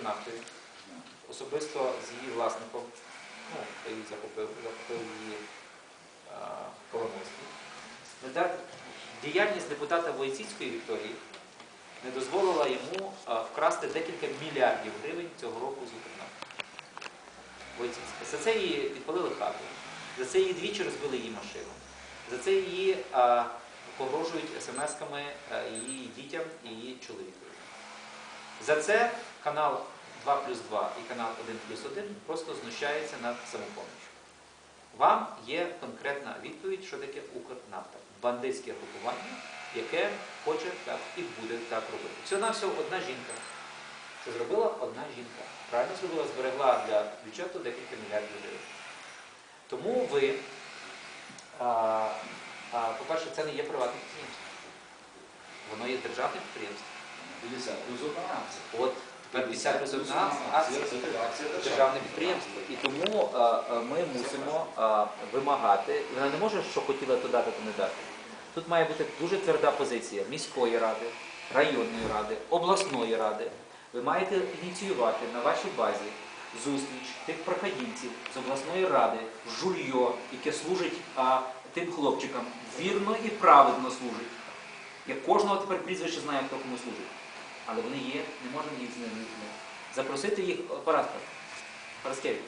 Укрнафтою, особисто з її власником, ну, її захопив, захопив її Коломойський. Діяльність депутата Войціцької Вікторії не дозволила йому вкрасти декілька мільярдів гривень цього року з. Войціцька. За це її підпалили хату, за це її двічі розбили її машину, за це її погрожують смс-ками її дітям і її чоловікові. За це канал 2 плюс 2 і канал 1 плюс 1 просто знущається над самопоміччю. Вам є конкретна відповідь, що таке Укрнафта. Бандитське групування, яке хоче так і буде так робити. Всього на всього одна жінка. Це зробила одна жінка. Правильно зробила, зберегла для бюджету декілька мільярдів гривень. Тому ви, по-перше, це не є приватне підприємство. Воно є державне підприємство. 50 плюс одна акція. От 50 плюс одна акція. Державне підприємство. І тому е, е, ми мусимо е, вимагати, вона не може, що хотіла то дати, то не дати. Тут має бути дуже тверда позиція міської ради, районної ради, обласної ради. Ви маєте ініціювати на вашій базі зустріч тих проходімців з обласної ради, жульйо, яке служить а, тим хлопчикам, вірно і праведно служить. Я кожного тепер прізвище знаю, хто кому служить. Але вони є, не можемо їх з ними. Запросити їх Параска. Параскевич.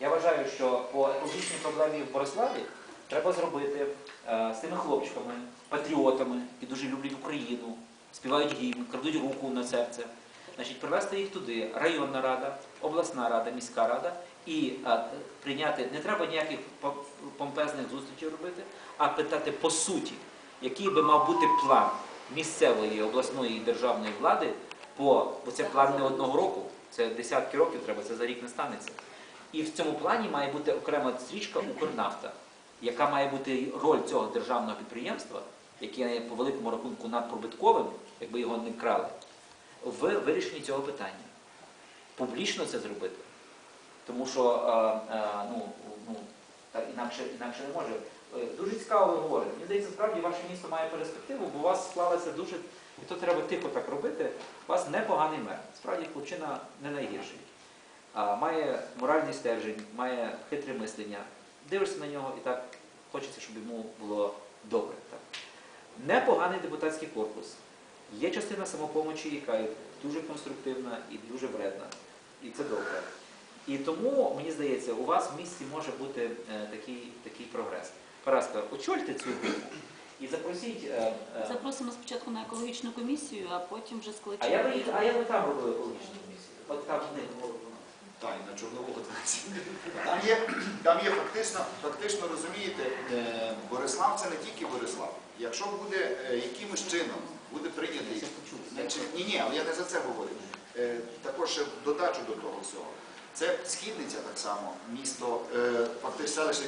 Я вважаю, що по екологічній проблемі в Бориславі треба зробити е, з тими хлопчиками, патріотами, які дуже люблять Україну, співають гімн, крадуть руку на серце. Значить, привезти їх туди, районна рада, обласна рада, міська рада, і е, прийняти, не треба ніяких помпезних зустрічей робити, а питати по суті, який би мав бути план місцевої, обласної і державної влади, по, бо це план не одного року, це десятки років треба, це за рік не станеться. І в цьому плані має бути окрема стрічка Укрнафта, яка має бути роль цього державного підприємства, яке по великому рахунку надприбутковим, якби його не крали, в вирішенні цього питання. Публічно це зробити. Тому що е, е, ну, ну, інакше не може. Е, Дуже цікаво ви говорите. Мені здається, справді ваше місто має перспективу, бо у вас склалося дуже, і то треба тихо так робити. У вас непоганий мер. Справді хлопчина не найгірший. А, має моральний стержень, має хитре мислення. Дивишся на нього і так хочеться, щоб йому було добре. Так. Непоганий депутатський корпус. Є частина самопомочі, яка є дуже конструктивна і дуже вредна. І це добре. І тому, мені здається, у вас в місті може бути е, такий, такий прогрес. Параска, очольте цю групу і запросіть. е, е, Запросимо спочатку на екологічну комісію, а потім вже а я би, а я би там робив екологічну комісію. От там в них було. Та, і на Чорнового 20. Там є, там є фактично, фактично розумієте, е, Борислав це не тільки Борислав. Якщо буде е, якимось чином буде прийнятий, значить, ні, ні, але я не за це говорю. Е, Також ще додачу до того всього. Це східниця так само, місто, е, фактично селище